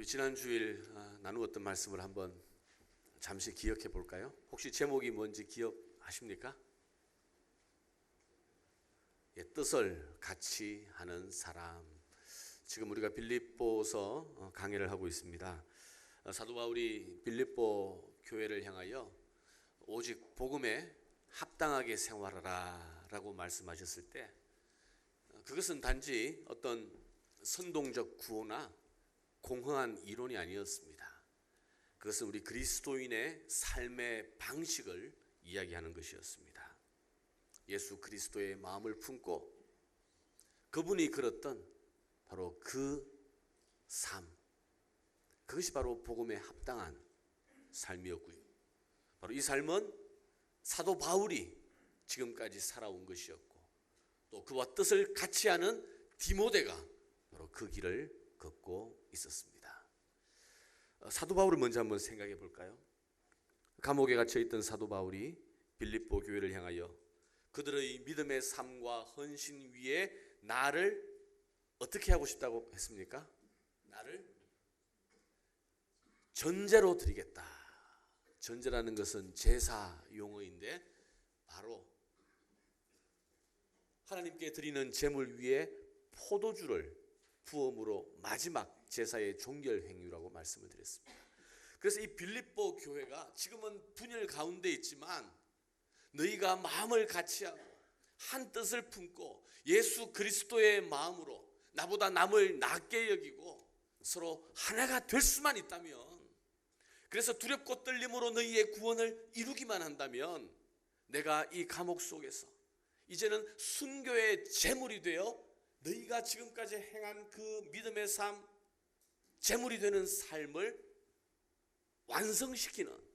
우리 지난 주일 아, 나누었던 말씀을 한번 잠시 기억해 볼까요? 혹시 제목이 뭔지 기억하십니까? 예, 뜻을 같이 하는 사람. 지금 우리가 빌립보서 어, 강의를 하고 있습니다. 어, 사도 바울이 빌립보 교회를 향하여 오직 복음에 합당하게 생활하라라고 말씀하셨을 때 어, 그것은 단지 어떤 선동적 구호나 공허한 이론이 아니었습니다. 그것은 우리 그리스도인의 삶의 방식을 이야기하는 것이었습니다. 예수 그리스도의 마음을 품고 그분이 걸었던 바로 그 삶, 그것이 바로 복음에 합당한 삶이었고요. 바로 이 삶은 사도 바울이 지금까지 살아온 것이었고 또 그와 뜻을 같이 하는 디모데가 바로 그 길을 걷고 있었습니다. 어, 사도 바울을 먼저 한번 생각해 볼까요? 감옥에 갇혀 있던 사도 바울이 빌립보 교회를 향하여 그들의 믿음의 삶과 헌신 위에 나를 어떻게 하고 싶다고 했습니까? 나를 전제로 드리겠다. 전제라는 것은 제사 용어인데 바로 하나님께 드리는 제물 위에 포도주를 부음으로 마지막 제사의 종결 행위라고 말씀을 드렸습니다. 그래서 이 빌립보 교회가 지금은 분열 가운데 있지만 너희가 마음을 같이하고 한 뜻을 품고 예수 그리스도의 마음으로 나보다 남을 낮게 여기고 서로 하나가 될 수만 있다면 그래서 두렵고 떨림으로 너희의 구원을 이루기만 한다면 내가 이 감옥 속에서 이제는 순교의 제물이 되어 너희가 지금까지 행한 그 믿음의 삶, 제물이 되는 삶을 완성시키는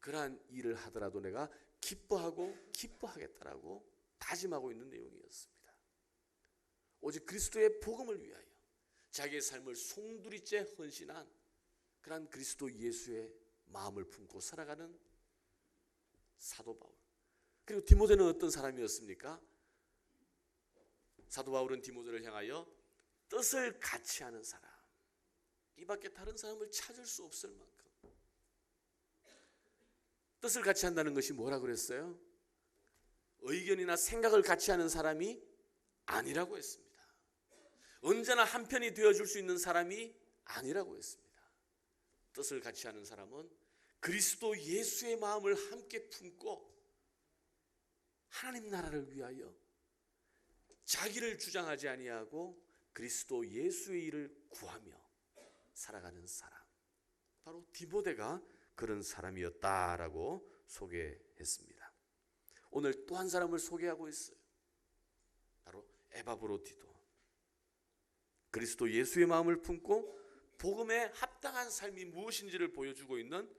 그러한 일을 하더라도 내가 기뻐하고 기뻐하겠다라고 다짐하고 있는 내용이었습니다. 오직 그리스도의 복음을 위하여 자기의 삶을 송두리째 헌신한 그러한 그리스도 예수의 마음을 품고 살아가는 사도 바울. 그리고 디모데는 어떤 사람이었습니까? 사도 바울은 디모데를 향하여 뜻을 같이 하는 사람. 이 밖에 다른 사람을 찾을 수 없을 만큼 뜻을 같이 한다는 것이 뭐라 그랬어요? 의견이나 생각을 같이 하는 사람이 아니라고 했습니다. 언제나 한편이 되어 줄 수 있는 사람이 아니라고 했습니다. 뜻을 같이 하는 사람은 그리스도 예수의 마음을 함께 품고 하나님 나라를 위하여 자기를 주장하지 아니하고 그리스도 예수의 일을 구하며 살아가는 사람. 바로 디모데가 그런 사람이었다라고 소개했습니다. 오늘 또 한 사람을 소개하고 있어요. 바로 에바브로디도. 그리스도 예수의 마음을 품고 복음에 합당한 삶이 무엇인지를 보여주고 있는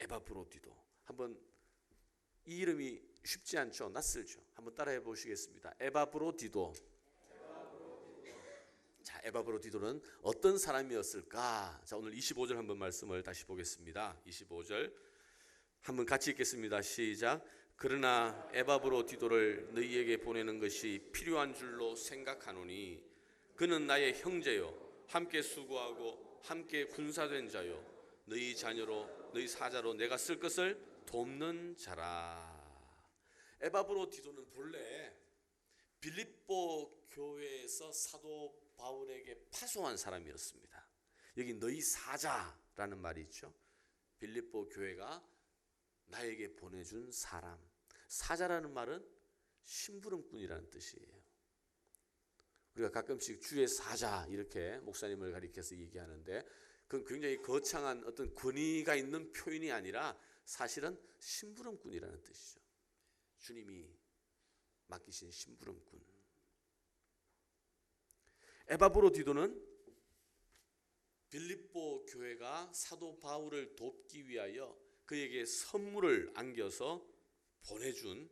에바브로디도. 한번 이 이름이 쉽지 않죠. 낯설죠. 한번 따라해 보시겠습니다. 에바브로디도. 자, 에바브로디도는 어떤 사람이었을까? 자, 오늘 25절 한번 말씀을 다시 보겠습니다. 25절. 한번 같이 읽겠습니다. 시작. 그러나 에바브로디도를 너희에게 보내는 것이 필요한 줄로 생각하노니 그는 나의 형제요 함께 수고하고 함께 군사된 자요 너희 자녀로 너희 사자로 내가 쓸 것을 돕는 자라. 에바브로디도는 본래 빌립보 교회에서 사도 바울에게 파송한 사람이었습니다. 여기 너희 사자라는 말이 있죠. 빌립보 교회가 나에게 보내준 사람. 사자라는 말은 심부름꾼이라는 뜻이에요. 우리가 가끔씩 주의 사자 이렇게 목사님을 가리켜서 얘기하는데 그건 굉장히 거창한 어떤 권위가 있는 표현이 아니라 사실은 심부름꾼이라는 뜻이죠. 주님이 맡기신 심부름꾼. 에바브로디도는 빌립보 교회가 사도 바울을 돕기 위하여 그에게 선물을 안겨서 보내준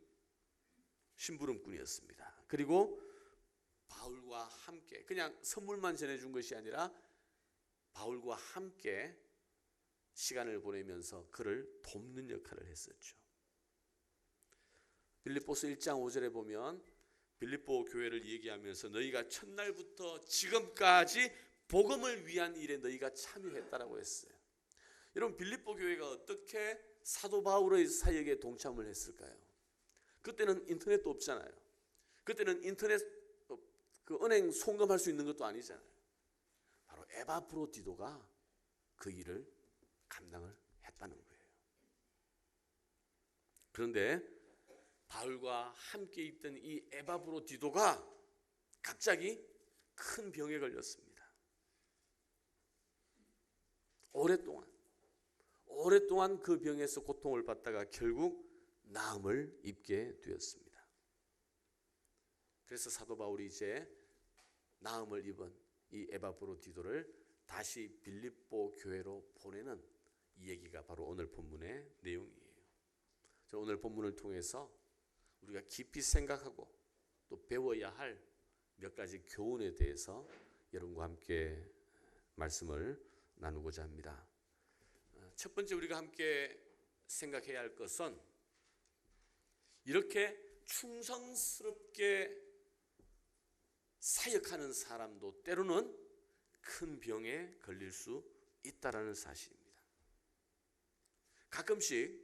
심부름꾼이었습니다. 그리고 바울과 함께 그냥 선물만 전해준 것이 아니라 바울과 함께 시간을 보내면서 그를 돕는 역할을 했었죠. 빌립보서 1장 5절에 보면 빌립보 교회를 얘기하면서 너희가 첫날부터 지금까지 복음을 위한 일에 너희가 참여했다라고 했어요. 여러분 빌립보 교회가 어떻게 사도 바울의 사역에 동참을 했을까요? 그때는 인터넷도 없잖아요. 그때는 인터넷 어, 그 은행 송금할 수 있는 것도 아니잖아요. 바로 에바프로디도가 그 일을 감당을 했다는 거예요. 그런데 바울과 함께 있던 이 에바프로디도가 갑자기 큰 병에 걸렸습니다. 오랫동안 오랫동안 그 병에서 고통을 받다가 결국 나음을 입게 되었습니다. 그래서 사도 바울이 이제 나음을 입은 이 에바브로 디도를 다시 빌립보 교회로 보내는 이 얘기가 바로 오늘 본문의 내용이에요. 저 오늘 본문을 통해서 우리가 깊이 생각하고 또 배워야 할 몇 가지 교훈에 대해서 여러분과 함께 말씀을 나누고자 합니다. 첫 번째 우리가 함께 생각해야 할 것은 이렇게 충성스럽게 사역하는 사람도 때로는 큰 병에 걸릴 수 있다라는 사실입니다. 가끔씩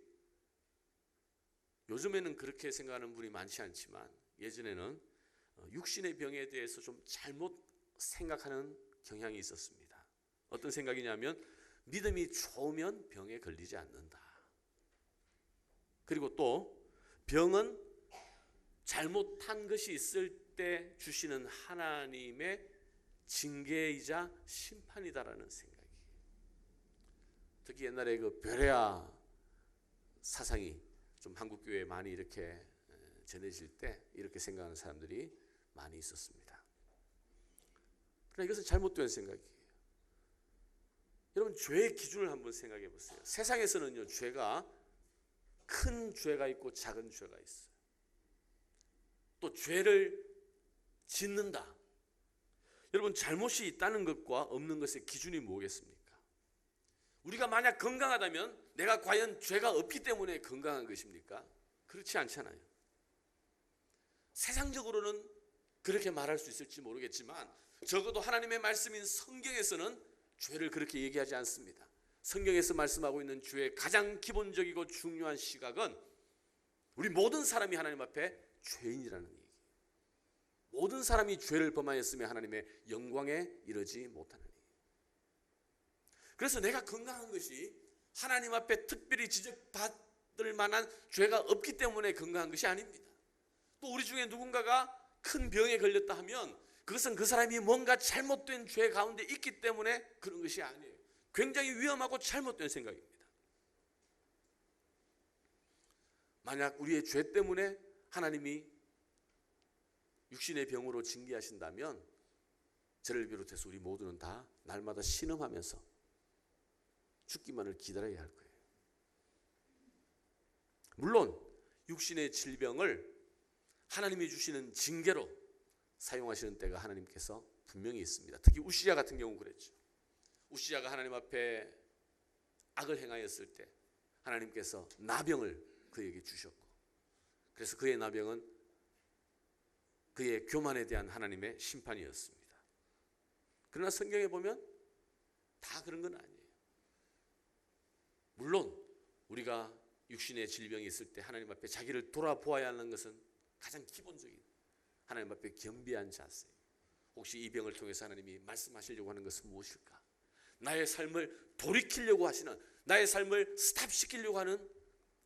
요즘에는 그렇게 생각하는 분이 많지 않지만 예전에는 육신의 병에 대해서 좀 잘못 생각하는 경향이 있었습니다. 어떤 생각이냐면 믿음이 좋으면 병에 걸리지 않는다. 그리고 또 병은 잘못한 것이 있을 때 주시는 하나님의 징계이자 심판이다라는 생각이. 특히 옛날에 그 베레아 사상이 좀 한국 교회에 많이 이렇게 전해질 때 이렇게 생각하는 사람들이 많이 있었습니다. 그러나 이것은 잘못된 생각이에요. 여러분 죄의 기준을 한번 생각해 보세요. 세상에서는요 죄가 큰 죄가 있고 작은 죄가 있어요. 또 죄를 짓는다. 여러분 잘못이 있다는 것과 없는 것의 기준이 뭐겠습니까? 우리가 만약 건강하다면 내가 과연 죄가 없기 때문에 건강한 것입니까? 그렇지 않잖아요. 세상적으로는 그렇게 말할 수 있을지 모르겠지만 적어도 하나님의 말씀인 성경에서는 죄를 그렇게 얘기하지 않습니다. 성경에서 말씀하고 있는 죄의 가장 기본적이고 중요한 시각은 우리 모든 사람이 하나님 앞에 죄인이라는 얘기. 모든 사람이 죄를 범하였으며 하나님의 영광에 이르지 못하는. 그래서 내가 건강한 것이 하나님 앞에 특별히 지적받을 만한 죄가 없기 때문에 건강한 것이 아닙니다. 또 우리 중에 누군가가 큰 병에 걸렸다 하면 그것은 그 사람이 뭔가 잘못된 죄 가운데 있기 때문에 그런 것이 아니에요. 굉장히 위험하고 잘못된 생각입니다. 만약 우리의 죄 때문에 하나님이 육신의 병으로 징계하신다면 저를 비롯해서 우리 모두는 다 날마다 신음하면서 죽기만을 기다려야 할 거예요. 물론 육신의 질병을 하나님이 주시는 징계로 사용하시는 때가 하나님께서 분명히 있습니다. 특히 우시야 같은 경우 그랬죠. 우시야가 하나님 앞에 악을 행하였을 때 하나님께서 나병을 그에게 주셨고 그래서 그의 나병은 그의 교만에 대한 하나님의 심판이었습니다. 그러나 성경에 보면 다 그런 건 아니에요. 물론 우리가 육신의 질병이 있을 때 하나님 앞에 자기를 돌아보아야 하는 것은 가장 기본적인 하나님 앞에 겸비한 자세. 혹시 이 병을 통해서 하나님이 말씀하시려고 하는 것은 무엇일까? 나의 삶을 돌이키려고 하시는 나의 삶을 스탑시키려고 하는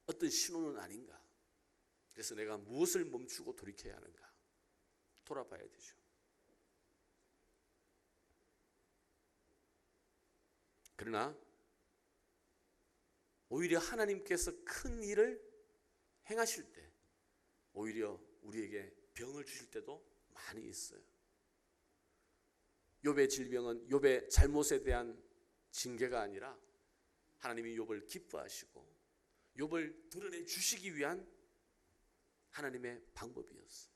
어떤 신호는 아닌가? 그래서 내가 무엇을 멈추고 돌이켜야 하는가? 돌아봐야 되죠. 그러나 오히려 하나님께서 큰 일을 행하실 때 오히려 우리에게 병을 주실 때도 많이 있어요. 욥의 질병은 욥의 잘못에 대한 징계가 아니라 하나님이 욥을 기뻐하시고 욥을 드러내 주시기 위한 하나님의 방법이었어요.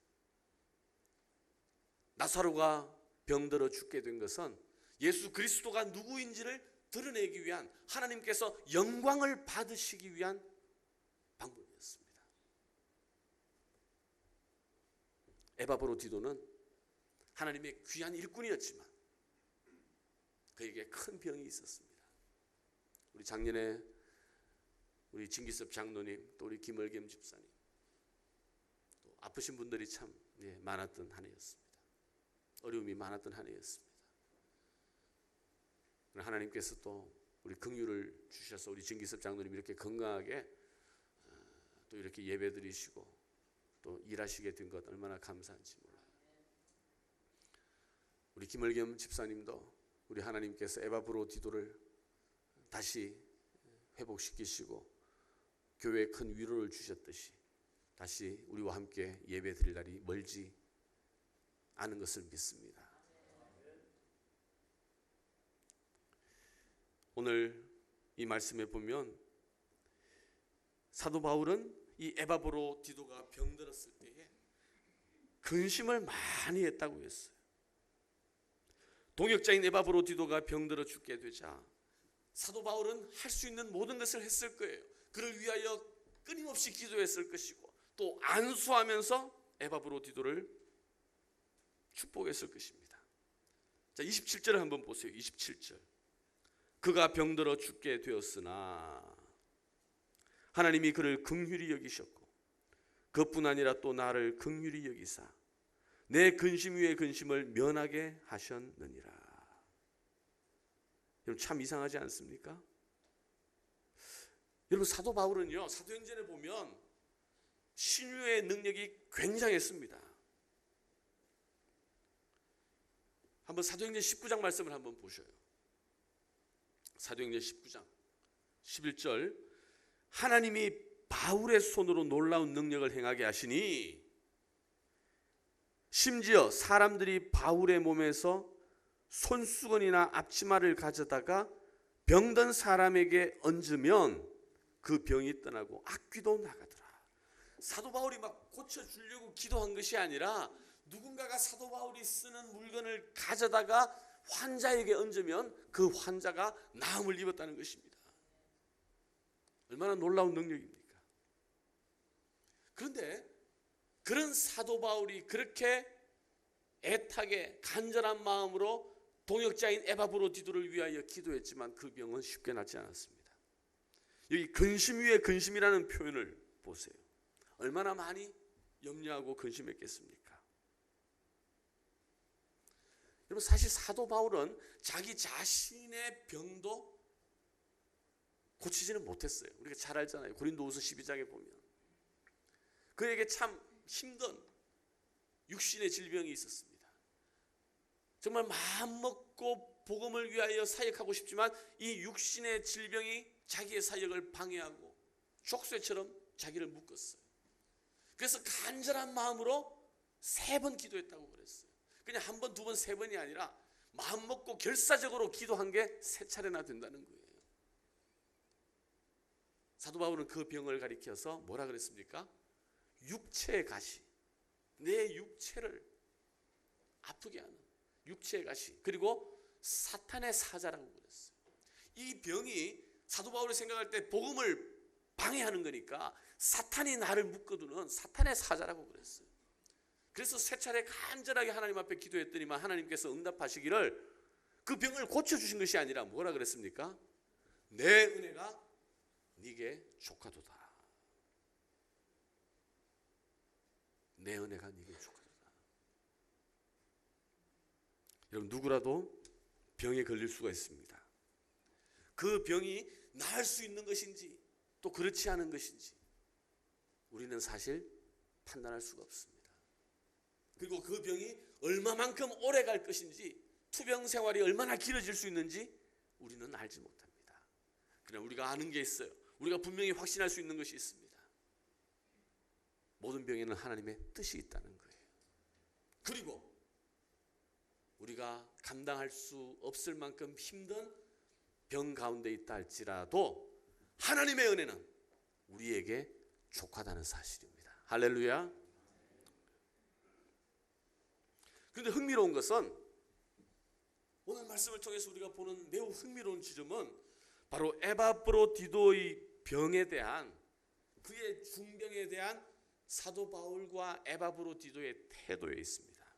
나사로가 병들어 죽게 된 것은 예수 그리스도가 누구인지를 드러내기 위한 하나님께서 영광을 받으시기 위한 방법이었습니다. 에바브로디도는 하나님의 귀한 일꾼이었지만 그에게 큰 병이 있었습니다. 우리 작년에 우리 진기섭 장로님 또 우리 김을겸 집사님 또 아프신 분들이 참 예, 많았던 한 해였습니다. 어려움이 많았던 한 해였습니다. 하나님께서 또 우리 긍휼을 주셔서 우리 진기섭 장로님 이렇게 건강하게 어, 또 이렇게 예배 드리시고 또 일하시게 된 것 얼마나 감사한지 몰라요. 우리 김을겸 집사님도 우리 하나님께서 에바브로디도를 다시 회복시키시고 교회에 큰 위로를 주셨듯이 다시 우리와 함께 예배 드릴 날이 멀지 않은 것을 믿습니다. 오늘 이 말씀에 보면 사도 바울은 이 에바브로 디도가 병들었을 때에 근심을 많이 했다고 했어요. 동역자인 에바브로 디도가 병들어 죽게 되자 사도 바울은 할 수 있는 모든 것을 했을 거예요. 그를 위하여 끊임없이 기도했을 것이고 또 안수하면서 에바브로 디도를 축복했을 것입니다. 자, 27절을 한번 보세요. 27절. 그가 병들어 죽게 되었으나 하나님이 그를 긍휼히 여기셨고 그뿐 아니라 또 나를 긍휼히 여기사 내 근심 위에 근심을 면하게 하셨느니라. 여러분 참 이상하지 않습니까? 여러분 사도 바울은요 사도행전에 보면 신유의 능력이 굉장했습니다. 한번 사도행전 19장 말씀을 한번 보셔요. 사도행전 19장 11절 하나님이 바울의 손으로 놀라운 능력을 행하게 하시니 심지어 사람들이 바울의 몸에서 손수건이나 앞치마를 가져다가 병든 사람에게 얹으면 그 병이 떠나고 악귀도 나가더라. 사도 바울이 막 고쳐 주려고 기도한 것이 아니라 누군가가 사도 바울이 쓰는 물건을 가져다가 환자에게 얹으면 그 환자가 나음을 입었다는 것입니다. 얼마나 놀라운 능력입니까? 그런데 그런 사도 바울이 그렇게 애타게 간절한 마음으로 동역자인 에바브로디도를 위하여 기도했지만 그 병은 쉽게 낫지 않았습니다. 여기 근심 위에 근심이라는 표현을 보세요. 얼마나 많이 염려하고 근심했겠습니까? 여러분 사실 사도 바울은 자기 자신의 병도 고치지는 못했어요. 우리가 잘 알잖아요. 고린도후서 12장에 보면 그에게 참 힘든 육신의 질병이 있었습니다. 정말 마음 먹고 복음을 위하여 사역하고 싶지만 이 육신의 질병이 자기의 사역을 방해하고 족쇄처럼 자기를 묶었어요. 그래서 간절한 마음으로 세 번 기도했다고 그랬어요. 그냥 한 번, 두 번, 세 번이 아니라 마음 먹고 결사적으로 기도한 게 세 차례나 된다는 거예요. 사도 바울은 그 병을 가리켜서 뭐라 그랬습니까? 육체의 가시. 내 육체를 아프게 하는 육체의 가시. 그리고 사탄의 사자라고 그랬어요. 이 병이 사도 바울이 생각할 때 복음을 방해하는 거니까 사탄이 나를 묶어두는 사탄의 사자라고 그랬어요. 그래서 세 차례 간절하게 하나님 앞에 기도했더니만 하나님께서 응답하시기를 그 병을 고쳐주신 것이 아니라 뭐라 그랬습니까? 내 은혜가 네게 족하도다. 내 은혜가 네게 족하도다. 여러분 누구라도 병에 걸릴 수가 있습니다. 그 병이 나을 수 있는 것인지 또 그렇지 않은 것인지 우리는 사실 판단할 수가 없습니다. 그리고 그 병이 얼마만큼 오래 갈 것인지 투병 생활이 얼마나 길어질 수 있는지 우리는 알지 못합니다. 그러나 우리가 아는 게 있어요. 우리가 분명히 확신할 수 있는 것이 있습니다. 모든 병에는 하나님의 뜻이 있다는 거예요. 그리고 우리가 감당할 수 없을 만큼 힘든 병 가운데 있다 할지라도 하나님의 은혜는 우리에게 족하다는 사실입니다. 할렐루야. 그런데 흥미로운 것은 오늘 말씀을 통해서 우리가 보는 매우 흥미로운 지점은 바로 에바브로디도의 병에 대한 그의 중병에 대한 사도 바울과 에바브로디도의 태도에 있습니다.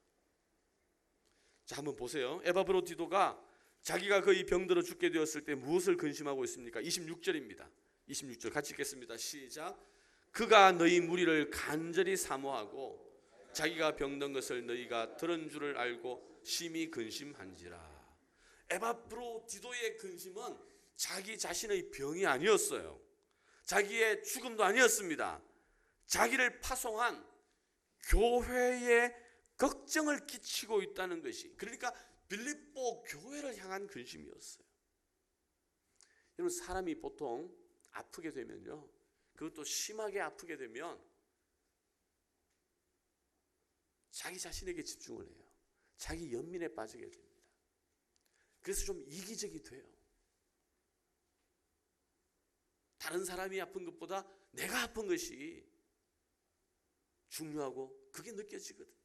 자, 한번 보세요. 에바브로디도가 자기가 거의 병들어 죽게 되었을 때 무엇을 근심하고 있습니까? 26절입니다. 26절 같이 읽겠습니다. 시작. 그가 너희 무리를 간절히 사모하고 자기가 병든 것을 너희가 들은 줄을 알고 심히 근심한지라. 에바프로디도의 근심은 자기 자신의 병이 아니었어요. 자기의 죽음도 아니었습니다. 자기를 파송한 교회에 걱정을 끼치고 있다는 것이 그러니까 빌립보 교회를 향한 근심이었어요. 여러분 사람이 보통 아프게 되면요. 그것도 심하게 아프게 되면 자기 자신에게 집중을 해요. 자기 연민에 빠지게 됩니다. 그래서 좀 이기적이 돼요. 다른 사람이 아픈 것보다 내가 아픈 것이 중요하고 그게 느껴지거든요.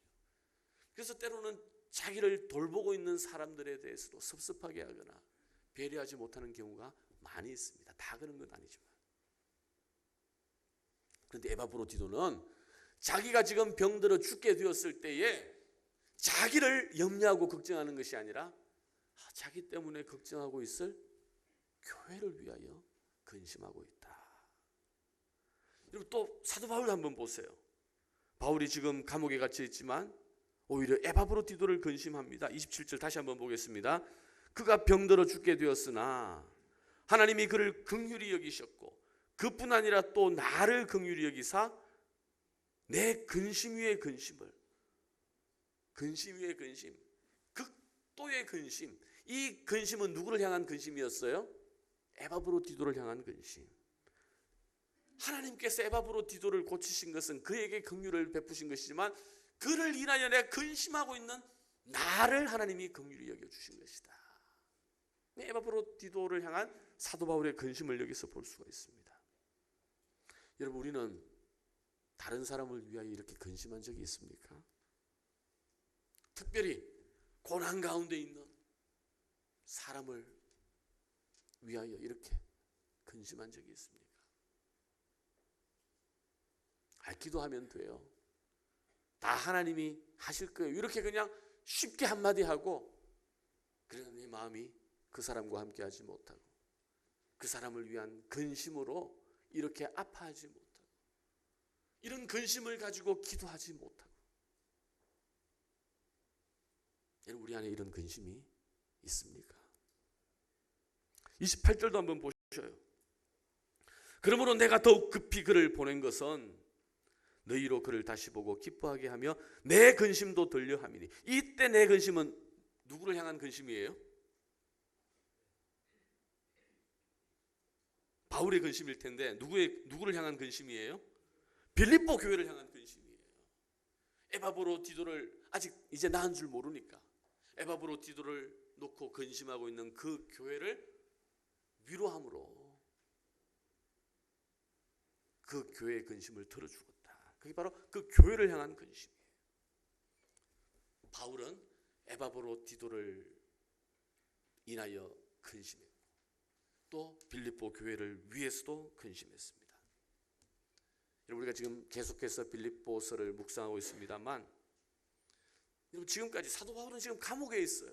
그래서 때로는 자기를 돌보고 있는 사람들에 대해서도 섭섭하게 하거나 배려하지 못하는 경우가 많이 있습니다. 다 그런 건 아니지만. 그런데 에바브로디도는 자기가 지금 병들어 죽게 되었을 때에 자기를 염려하고 걱정하는 것이 아니라 아, 자기 때문에 걱정하고 있을 교회를 위하여 근심하고 있다. 여러분 또 사도 바울 한번 보세요. 바울이 지금 감옥에 갇혀 있지만 오히려 에바브로 디도를 근심합니다. 27절 다시 한번 보겠습니다. 그가 병들어 죽게 되었으나 하나님이 그를 긍휼히 여기셨고 그뿐 아니라 또 나를 긍휼히 여기사 내 근심 위에 근심을 근심 위에 근심 극도의 근심 이 근심은 누구를 향한 근심이었어요? 에바브로디도를 향한 근심 하나님께서 에바브로디도를 고치신 것은 그에게 긍휼을 베푸신 것이지만 그를 인하여 내가 근심하고 있는 나를 하나님이 긍휼히 여겨 주신 것이다. 에바브로디도를 향한 사도 바울의 근심을 여기서 볼 수가 있습니다. 여러분 우리는 다른 사람을 위하여 이렇게 근심한 적이 있습니까? 특별히 고난 가운데 있는 사람을 위하여 이렇게 근심한 적이 있습니까? 알기도 하면 돼요. 다 하나님이 하실 거예요. 이렇게 그냥 쉽게 한마디 하고 그래서 내 마음이 그 사람과 함께 하지 못하고 그 사람을 위한 근심으로 이렇게 아파하지 못하고 이런 근심을 가지고 기도하지 못하고 우리 안에 이런 근심이 있습니까? 28절도 한번 보셔요. 그러므로 내가 더욱 급히 그를 보낸 것은 너희로 그를 다시 보고 기뻐하게 하며 내 근심도 들려 함이니 이때 내 근심은 누구를 향한 근심이에요? 바울의 근심일 텐데 누구의 누구를 향한 근심이에요? 빌립보 교회를 향한 근심이에요. 에바브로 디도를 아직 이제 나은 줄 모르니까 에바브로 디도를 놓고 근심하고 있는 그 교회를 위로함으로 그 교회의 근심을 털어주었다. 그게 바로 그 교회를 향한 근심이에요. 바울은 에바브로 디도를 인하여 근심했고 또 빌립보 교회를 위해서도 근심했습니다. 우리가 지금 계속해서 빌립보서를 묵상하고 있습니다만 여러분 지금까지 사도 바울은 지금 감옥에 있어요.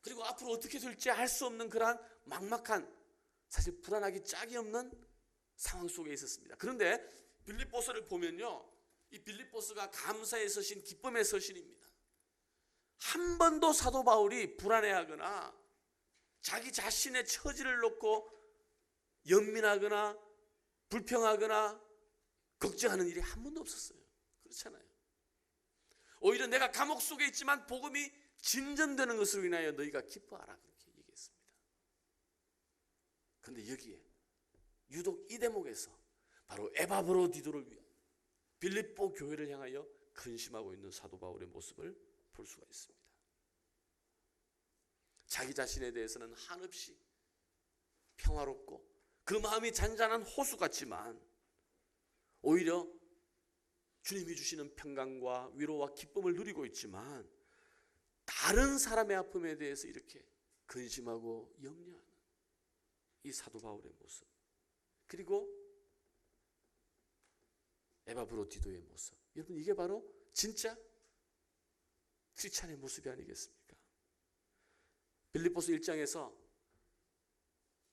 그리고 앞으로 어떻게 될지 알 수 없는 그러한 막막한 사실 불안하기 짝이 없는 상황 속에 있었습니다. 그런데 빌립보서를 보면요. 이 빌립보서가 감사의 서신, 기쁨의 서신입니다. 한 번도 사도 바울이 불안해하거나 자기 자신의 처지를 놓고 연민하거나 불평하거나 걱정하는 일이 한 번도 없었어요. 그렇잖아요. 오히려 내가 감옥 속에 있지만 복음이 진전되는 것으로 인하여 너희가 기뻐하라 그렇게 얘기했습니다. 그런데 여기에 유독 이 대목에서 바로 에바브로디도를 위한 빌립보 교회를 향하여 근심하고 있는 사도 바울의 모습을 볼 수가 있습니다. 자기 자신에 대해서는 한없이 평화롭고 그 마음이 잔잔한 호수 같지만 오히려 주님이 주시는 평강과 위로와 기쁨을 누리고 있지만 다른 사람의 아픔에 대해서 이렇게 근심하고 염려하는 이 사도 바울의 모습 그리고 에바브로디도의 모습 여러분 이게 바로 진짜 크리스찬의 모습이 아니겠습니까? 빌립보스 1장에서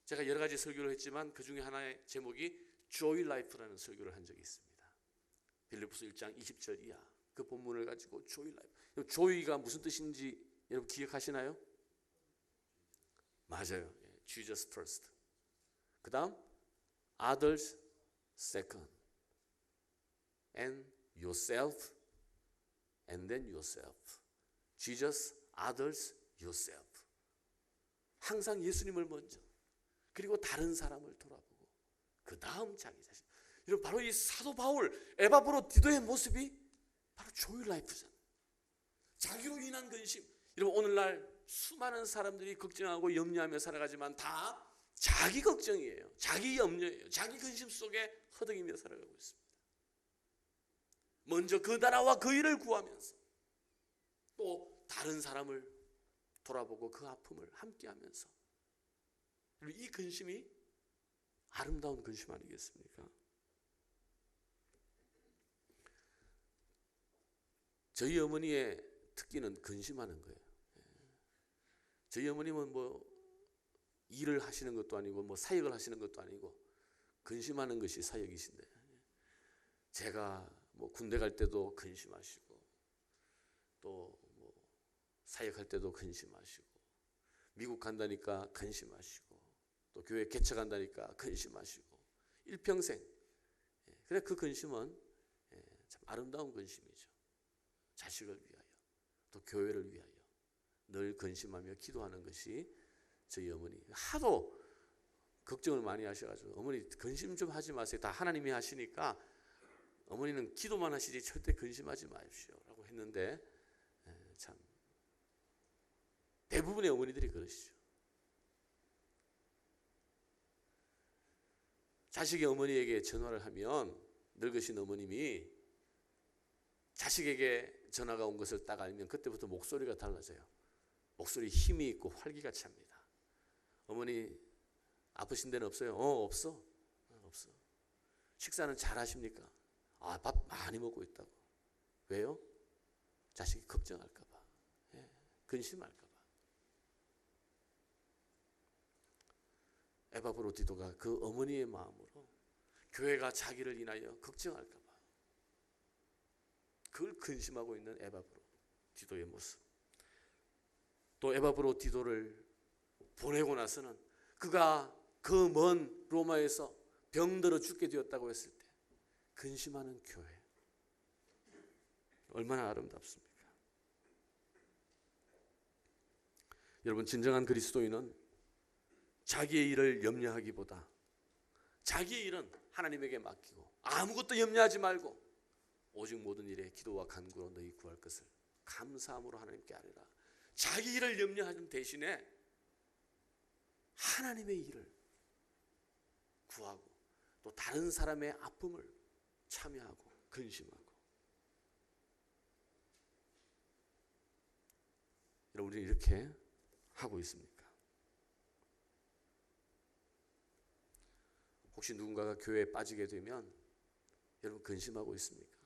제가 여러 가지 설교를 했지만 그 중에 하나의 제목이 Joy Life라는 설교를 한 적이 있습니다. 빌립보스 1장 20절 이하 그 본문을 가지고 Joy Life. 조이가 무슨 뜻인지 여러분 기억하시나요? 맞아요. 예, Jesus first. 그 다음 others second. and yourself and then yourself. Jesus, others, yourself. 항상 예수님을 먼저 그리고 다른 사람을 돌아보고 그 다음 자기 자신. 여러분 바로 이 사도 바울 에바브로 디도의 모습이 바로 조이 라이프잖아요. 자기로 인한 근심. 여러분 오늘날 수많은 사람들이 걱정하고 염려하며 살아가지만 다 자기 걱정이에요. 자기 염려예요. 자기 근심 속에 허덕이며 살아가고 있습니다. 먼저 그 나라와 그 일을 구하면서 또 다른 사람을 돌아보고 그 아픔을 함께 하면서 이 근심이 아름다운 근심 아니겠습니까? 저희 어머니의 특기는 근심하는 거예요. 예. 저희 어머님은 뭐 일을 하시는 것도 아니고 뭐 사역을 하시는 것도 아니고 근심하는 것이 사역이신데 제가 뭐 군대 갈 때도 근심하시고 또 뭐 사역할 때도 근심하시고 미국 간다니까 근심하시고 또 교회 개척한다니까 근심하시고 일평생 예, 그래 그 근심은 예, 참 아름다운 근심이죠. 자식을 위하여 또 교회를 위하여 늘 근심하며 기도하는 것이 저희 어머니 하도 걱정을 많이 하셔가지고 어머니 근심 좀 하지 마세요. 다 하나님이 하시니까 어머니는 기도만 하시지 절대 근심하지 마십시오라고 했는데 에, 참 대부분의 어머니들이 그러시죠. 자식이 어머니에게 전화를 하면 늙으신 어머님이 자식에게 전화가 온 것을 딱 알면 그때부터 목소리가 달라져요. 목소리 힘이 있고 활기가 찹니다. 어머니 아프신 데는 없어요? 어 없어. 어, 없어. 식사는 잘 하십니까? 아, 밥 많이 먹고 있다고. 왜요? 자식이 걱정할까봐. 예, 근심할까봐. 에바브로디도가 그 어머니의 마음으로 교회가 자기를 인하여 걱정할까 봐. 그걸 근심하고 있는 에바브로디도의 모습. 또 에바브로디도를 보내고 나서는 그가 그 먼 로마에서 병들어 죽게 되었다고 했을 때 근심하는 교회. 얼마나 아름답습니까? 여러분, 진정한 그리스도인은 자기의 일을 염려하기보다 자기의 일은 하나님에게 맡기고 아무것도 염려하지 말고 오직 모든 일에 기도와 간구로 너희 구할 것을 감사함으로 하나님께 아뢰라. 자기 일을 염려하는 대신에 하나님의 일을 구하고 또 다른 사람의 아픔을 참여하고 근심하고 여러분 우리는 이렇게 하고 있습니까? 혹시 누군가가 교회에 빠지게 되면 여러분 근심하고 있습니까?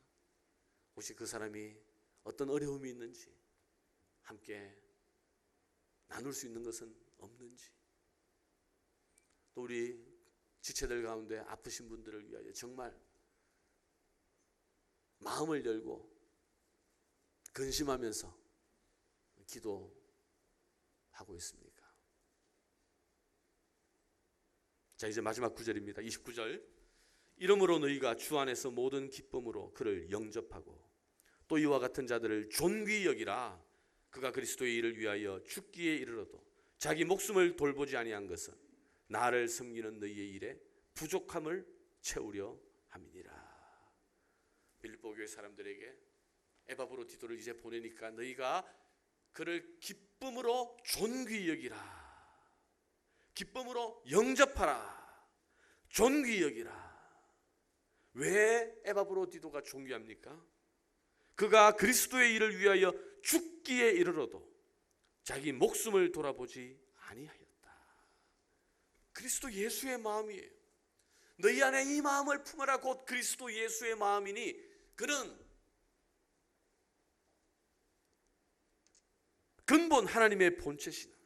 혹시 그 사람이 어떤 어려움이 있는지 함께 나눌 수 있는 것은 없는지 또 우리 지체들 가운데 아프신 분들을 위하여 정말 마음을 열고 근심하면서 기도하고 있습니까? 자, 이제 마지막 구절입니다. 29절. 이러므로 너희가 주 안에서 모든 기쁨으로 그를 영접하고 또 이와 같은 자들을 존귀히 여기라. 그가 그리스도의 일을 위하여 죽기에 이르러도 자기 목숨을 돌보지 아니한 것은 나를 섬기는 너희의 일에 부족함을 채우려 함이니라. 빌립보 교회 사람들에게 에바브로 디도를 이제 보내니까 너희가 그를 기쁨으로 존귀히 여기라. 기쁨으로 영접하라. 존귀히 여기라. 왜 에바브로 디도가 존귀합니까? 그가 그리스도의 일을 위하여 죽기에 이르러도 자기 목숨을 돌아보지 아니하였다. 그리스도 예수의 마음이에요. 너희 안에 이 마음을 품으라 곧 그리스도 예수의 마음이니 그는 근본 하나님의 본체시나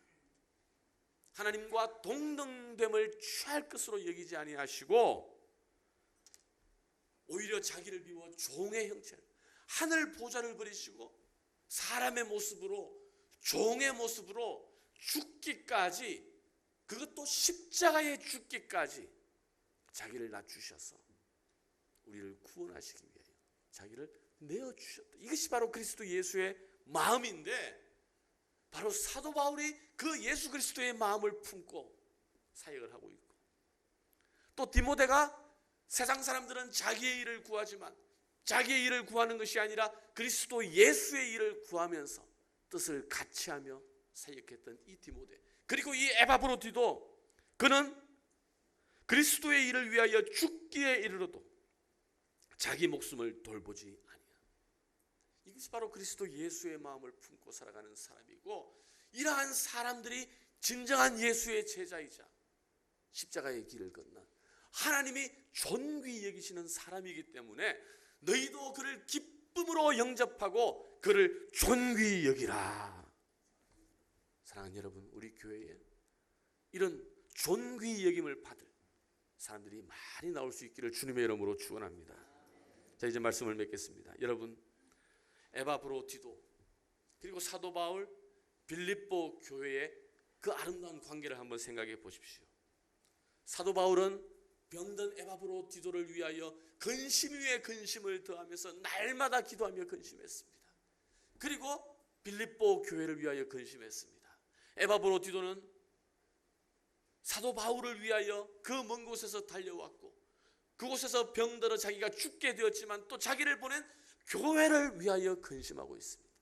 하나님과 동등됨을 취할 것으로 여기지 아니하시고 오히려 자기를 비워 종의 형체를 하늘 보좌를 버리시고 사람의 모습으로 종의 모습으로 죽기까지 그것도 십자가에 죽기까지 자기를 낮추셔서 우리를 구원하시기 위하여 자기를 내어 주셨다. 이것이 바로 그리스도 예수의 마음인데 바로 사도 바울이 그 예수 그리스도의 마음을 품고 사역을 하고 있고 또 디모데가 세상 사람들은 자기의 일을 구하지만 자기의 일을 구하는 것이 아니라 그리스도 예수의 일을 구하면서 뜻을 같이 하며 사역했던 이 디모데 그리고 이 에바브로디도 그는 그리스도의 일을 위하여 죽기에 이르러도 자기 목숨을 돌보지 아니야. 이것이 바로 그리스도 예수의 마음을 품고 살아가는 사람이고 이러한 사람들이 진정한 예수의 제자이자 십자가의 길을 건넌 하나님이 존귀 여기시는 사람이기 때문에 너희도 그를 기쁨으로 영접하고 그를 존귀 여기라. 사랑하는 여러분, 우리 교회에 이런 존귀 여김을 받을 사람들이 많이 나올 수 있기를 주님의 이름으로 축원합니다. 자 이제 말씀을 맺겠습니다. 여러분 에바브로디도 그리고 사도 바울 빌립보 교회의 그 아름다운 관계를 한번 생각해 보십시오. 사도 바울은 병든 에바브로디도를 위하여 근심 위에 근심을 더하면서 날마다 기도하며 근심했습니다. 그리고 빌립보 교회를 위하여 근심했습니다. 에바브로디도는 사도 바울을 위하여 그 먼 곳에서 달려왔고 그곳에서 병들어 자기가 죽게 되었지만 또 자기를 보낸 교회를 위하여 근심하고 있습니다.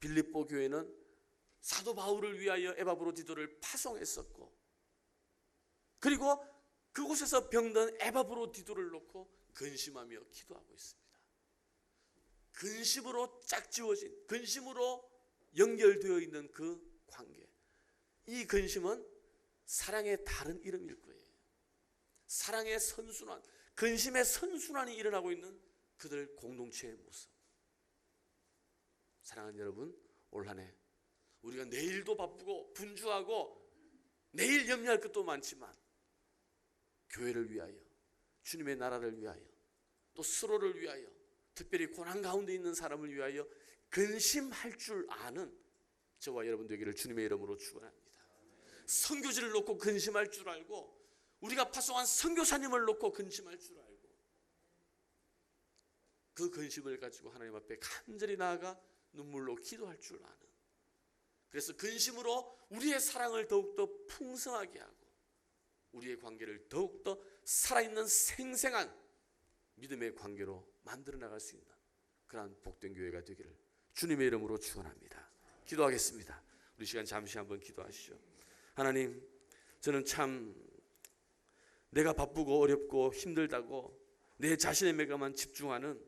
빌립보 교회는 사도 바울을 위하여 에바브로디도를 파송했었고 그리고 그곳에서 병든 에바브로디도를 놓고 근심하며 기도하고 있습니다. 근심으로 짝지워진 근심으로 연결되어 있는 그 관계. 이 근심은 사랑의 다른 이름일 거예요. 사랑의 선순환, 근심의 선순환이 일어나고 있는 그들 공동체의 모습. 사랑하는 여러분, 올 한 해 우리가 내일도 바쁘고 분주하고 내일 염려할 것도 많지만 교회를 위하여 주님의 나라를 위하여 또 서로를 위하여 특별히 고난 가운데 있는 사람을 위하여 근심할 줄 아는 저와 여러분 되기를 주님의 이름으로 축원합니다. 선교지를 놓고 근심할 줄 알고 우리가 파송한 선교사님을 놓고 근심할 줄 알고 그 근심을 가지고 하나님 앞에 간절히 나아가 눈물로 기도할 줄 아는 그래서 근심으로 우리의 사랑을 더욱더 풍성하게 하고 우리의 관계를 더욱더 살아있는 생생한 믿음의 관계로 만들어 나갈 수 있는 그러한 복된 교회가 되기를 주님의 이름으로 축원합니다. 기도하겠습니다. 우리 시간 잠시 한번 기도하시죠. 하나님, 저는 참 내가 바쁘고 어렵고 힘들다고 내 자신의 매가만 집중하는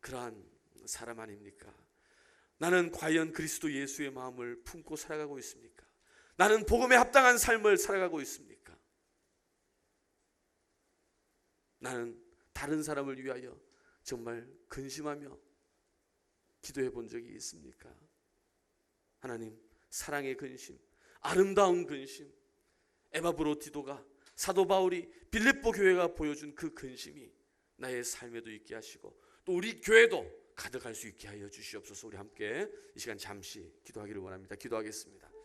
그러한 사람 아닙니까? 나는 과연 그리스도 예수의 마음을 품고 살아가고 있습니까? 나는 복음에 합당한 삶을 살아가고 있습니까? 나는 다른 사람을 위하여 정말 근심하며 기도해 본 적이 있습니까? 하나님, 사랑의 근심, 아름다운 근심, 에바브로티도가 사도 바울이 빌립보 교회가 보여준 그 근심이 나의 삶에도 있게 하시고 또 우리 교회도 가득할 수 있게 하여 주시옵소서. 우리 함께 이 시간 잠시 기도하기를 원합니다. 기도하겠습니다.